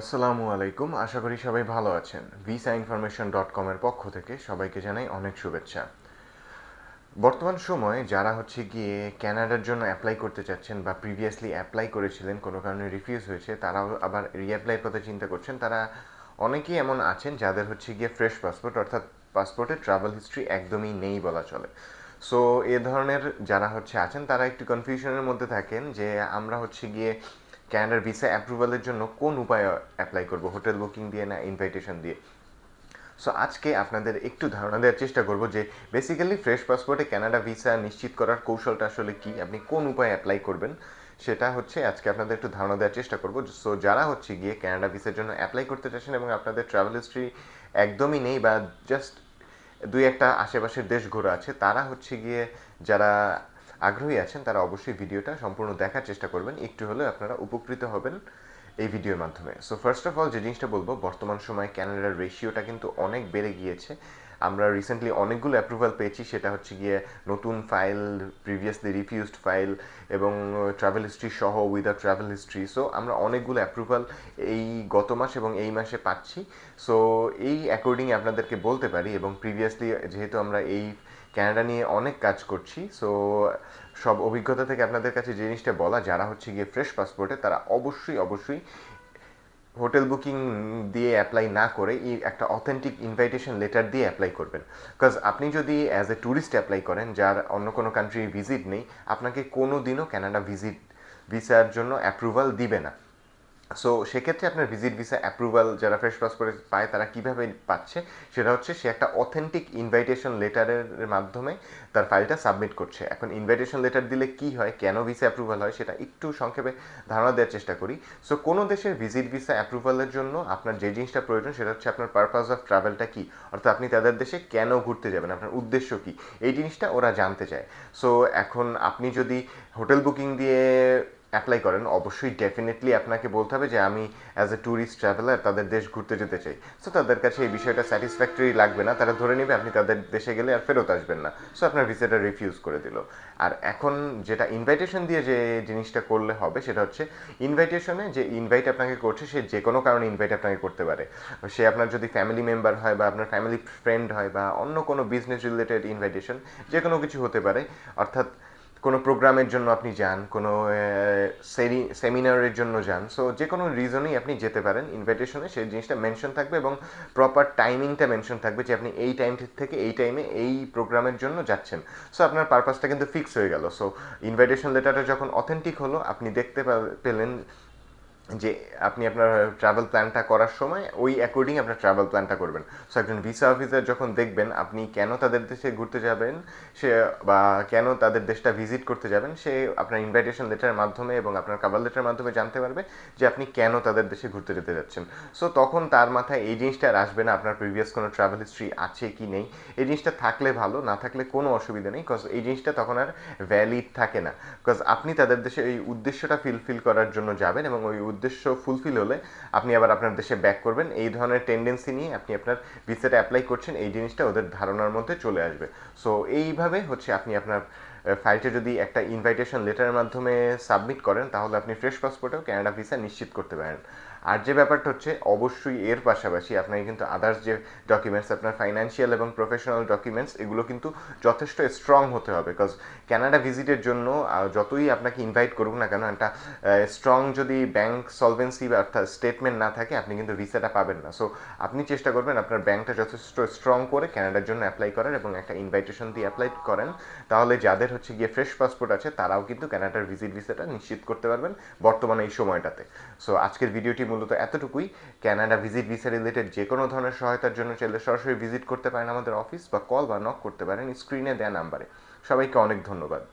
আসসালামু আলাইকুম। আশা করি সবাই ভালো আছেন। ভিসা ইনফরমেশন ডট কমের পক্ষ থেকে সবাইকে জানাই অনেক শুভেচ্ছা। বর্তমান সময়ে যারা হচ্ছে গিয়ে ক্যানাডার জন্য অ্যাপ্লাই করতে চাচ্ছেন বা প্রিভিয়াসলি অ্যাপ্লাই করেছিলেন, কোনো কারণে রিফিউজ হয়েছে, তারাও আবার রিঅ্যাপ্লাই কথা চিন্তা করছেন। তারা অনেকেই এমন আছেন যাদের হচ্ছে গিয়ে ফ্রেশ পাসপোর্ট অর্থাৎ পাসপোর্টে ট্রাভেল হিস্ট্রি একদমই নেই বলা চলে। সো এ ধরনের যারা হচ্ছে আছেন, তারা একটু কনফিউশনের মধ্যে থাকেন যে আমরা হচ্ছে গিয়ে ক্যানাডার ভিসা অ্যাপ্রুভালের জন্য কোন উপায়ে অ্যাপ্লাই করব? হোটেল বুকিং দিয়ে না ইনভাইটেশন দিয়ে? সো আজকে আপনাদের একটু ধারণা দেওয়ার চেষ্টা করব যে বেসিক্যালি ফ্রেশ পাসপোর্টে কানাডা ভিসা নিশ্চিত করার কৌশলটা আসলে কি? আপনি কোন উপায়ে অ্যাপ্লাই করবেন? সেটা হচ্ছে আজকে আপনাদের একটু ধারণা দেওয়ার চেষ্টা করব। সো যারা হচ্ছে গিয়ে কানাডা ভিসার জন্য অ্যাপ্লাই করতে চাচ্ছেন এবং আপনাদের ট্রাভেল হিস্ট্রি একদমই নেই বা জাস্ট দুই একটা আশেপাশের দেশ ঘোরা আছে, তারা হচ্ছে গিয়ে যারা আগ্রহী আছেন, তারা অবশ্যই ভিডিওটা সম্পূর্ণ দেখার চেষ্টা করবেন। একটু হলেও আপনারা উপকৃত হবেন এই ভিডিওর মাধ্যমে। সো ফার্স্ট অফ অল যে জিনিসটা বলব, বর্তমান সময়ে ক্যানাডার রেশিওটা কিন্তু অনেক বেড়ে গিয়েছে। আমরা রিসেন্টলি অনেকগুলো অ্যাপ্রুভাল পেয়েছি, সেটা হচ্ছে গিয়ে নতুন ফাইল প্রিভিয়াসলি রিফিউজড ফাইল এবং ট্রাভেল হিস্ট্রি সহ উইদাউট ট্রাভেল হিস্ট্রি সো আমরা অনেকগুলো অ্যাপ্রুভাল এই গত মাস এবং এই মাসে পাচ্ছি। সো এই অ্যাকর্ডিং আপনাদেরকে বলতে পারি এবং প্রিভিয়াসলি যেহেতু আমরা এই ক্যানাডা নিয়ে অনেক কাজ করছি সো সব অভিজ্ঞতা থেকে আপনাদের কাছে জিনিসটা বলা, যারা হচ্ছে গিয়ে ফ্রেশ পাসপোর্টে তারা অবশ্যই অবশ্যই হোটেল বুকিং দিয়ে অ্যাপ্লাই না করে একটা অথেন্টিক ইনভাইটেশন লেটার দিয়ে অ্যাপ্লাই করবেন। বিকজ আপনি যদি অ্যাজ এ ট্যুরিস্ট অ্যাপ্লাই করেন, যার অন্য কোনো কান্ট্রি ভিজিট নেই, আপনাকে কোনো দিনও ক্যানাডা ভিজিট ভিসার জন্য অ্যাপ্রুভাল দিবে না। সো সেক্ষেত্রে আপনার ভিজিট ভিসা অ্যাপ্রুভাল যারা ফ্রেশ পাসপোর্ট পায়, তারা কীভাবে পাচ্ছে? সেটা হচ্ছে সে একটা অথেন্টিক ইনভাইটেশন লেটারের মাধ্যমে তার ফাইলটা সাবমিট করছে। এখন ইনভাইটেশন লেটার দিলে কি হয়, কেন ভিসা অ্যাপ্রুভাল হয়, সেটা একটু সংক্ষেপে ধারণা দেওয়ার চেষ্টা করি। সো কোনো দেশের ভিজিট ভিসা অ্যাপ্রুভালের জন্য আপনার যে জিনিসটা প্রয়োজন, সেটা হচ্ছে আপনার পারপাস অফ ট্রাভেলটা কী? অর্থাৎ আপনি তাদের দেশে কেন ঘুরতে যাবেন? আপনার উদ্দেশ্য কী? এই জিনিসটা ওরা জানতে চায়। সো এখন আপনি যদি হোটেল বুকিং দিয়ে অ্যাপ্লাই করেন, অবশ্যই ডেফিনেটলি আপনাকে বলতে হবে যে আমি অ্যাজ এ ট্যুরিস্ট ট্রাভেলার তাদের দেশ ঘুরতে যেতে চাই। সো তাদের কাছে এই বিষয়টা স্যাটিসফ্যাক্টরি লাগবে না, তারা ধরে নেবে আপনি তাদের দেশে গেলে আর ফেরত আসবেন না। সো আপনার ভিসাটা রিফিউজ করে দিল। আর এখন যেটা ইনভাইটেশন দিয়ে যে জিনিসটা করলে হবে সেটা হচ্ছে ইনভাইটেশনে যে ইনভাইট আপনাকে করছে, সে যে কোনো কারণে ইনভাইট আপনাকে করতে পারে। সে আপনার যদি ফ্যামিলি মেম্বার হয় বা আপনার ফ্যামিলি ফ্রেন্ড হয় বা অন্য কোনো বিজনেস রিলেটেড ইনভাইটেশন যে কোনো কিছু হতে পারে। অর্থাৎ কোনো প্রোগ্রামের জন্য আপনি যান, কোনো সেমিনারের জন্য যান সো যে কোনো রিজনেই আপনি যেতে পারেন ইনভাইটেশনে সেই জিনিসটা মেনশন থাকবে এবং প্রপার টাইমিংটা মেনশন থাকবে যে আপনি এই টাইম থেকে এই টাইমে এই প্রোগ্রামের জন্য যাচ্ছেন। সো আপনার পারপাসটা কিন্তু ফিক্স হয়ে গেল। সো ইনভাইটেশন লেটারটা যখন অথেন্টিক হলো, আপনি দেখতে পেলেন যে আপনি আপনার ট্রাভেল প্ল্যানটা করার সময় ওই অ্যাকর্ডিং আপনার ট্রাভেল প্ল্যানটা করবেন। সো একজন ভিসা অফিসার যখন দেখবেন আপনি কেন তাদের দেশে ঘুরতে যাবেন, সে, বা কেন তাদের দেশটা ভিজিট করতে যাবেন, সে আপনার ইনভাইটেশন লেটারের মাধ্যমে এবং আপনার কাবার লেটারের মাধ্যমে জানতে পারবে যে আপনি কেন তাদের দেশে ঘুরতে যেতে যাচ্ছেন। সো তখন তার মাথায় এই জিনিসটা আর আসবে না আপনার প্রিভিয়াস কোনো ট্রাভেল হিস্ট্রি আছে কি নেই। এই জিনিসটা থাকলে ভালো, না থাকলে কোনো অসুবিধা নেই বিকজ এই জিনিসটা তখন আর ভ্যালিড থাকে না। বিকজ আপনি তাদের দেশে এই উদ্দেশ্যটা ফিলফিল করার জন্য যাবেন এবং ওই উদ্দেশ্য ফুলফিল হলে আপনি আবার আপনার দেশে ব্যাক করবেন। এই ধরনের টেন্ডেন্সি নিয়ে আপনি আপনার ভিসাটা অ্যাপ্লাই করছেন, এই জিনিসটা ওদের ধারণার মধ্যে চলে আসবে। সো এইভাবে হচ্ছে আপনি আপনার ফাইলটা যদি একটা ইনভাইটেশন লেটারের মাধ্যমে সাবমিট করেন, তাহলে আপনি ফ্রেশ পাসপোর্টেও ক্যানাডা ভিসা নিশ্চিত করতে পারেন। আর যে ব্যাপারটা হচ্ছে, অবশ্যই এর পাশাপাশি আপনাকে কিন্তু আদার্স যে ডকুমেন্টস আপনার ফাইন্যান্সিয়াল এবং প্রফেশনাল ডকুমেন্টস এগুলো কিন্তু যথেষ্ট স্ট্রং হতে হবে। বিকজ ক্যানাডা ভিজিটের জন্য যতই আপনাকে ইনভাইট করুক না কেন, একটা স্ট্রং যদি ব্যাংক সলভেন্সি বা অর্থাৎ স্টেটমেন্ট না থাকে, আপনি কিন্তু ভিসাটা পাবেন না। সো আপনি চেষ্টা করবেন আপনার ব্যাংকটা যথেষ্ট স্ট্রং করে ক্যানাডার জন্য অ্যাপ্লাই করার এবং একটা ইনভাইটেশন দিয়ে অ্যাপ্লাই করেন। তাহলে যাদের হচ্ছে গিয়ে ফ্রেশ পাসপোর্ট আছে, তারাও কিন্তু ক্যানাডার ভিজিট ভিসাটা নিশ্চিত করতে পারবেন বর্তমানে এই সময়টাতে। সো আজকের ভিডিওটি মূলত এতটুকুই। ক্যানাডা ভিজিট ভিসা রিলেটেড যে কোনো ধরনের সহায়তার জন্য চাইলে সরাসরি ভিজিট করতে পারেন আমাদের অফিস বা কল বা নক করতে পারেন স্ক্রিনে দেয়া নাম্বারে সবাইকে অনেক ধন্যবাদ।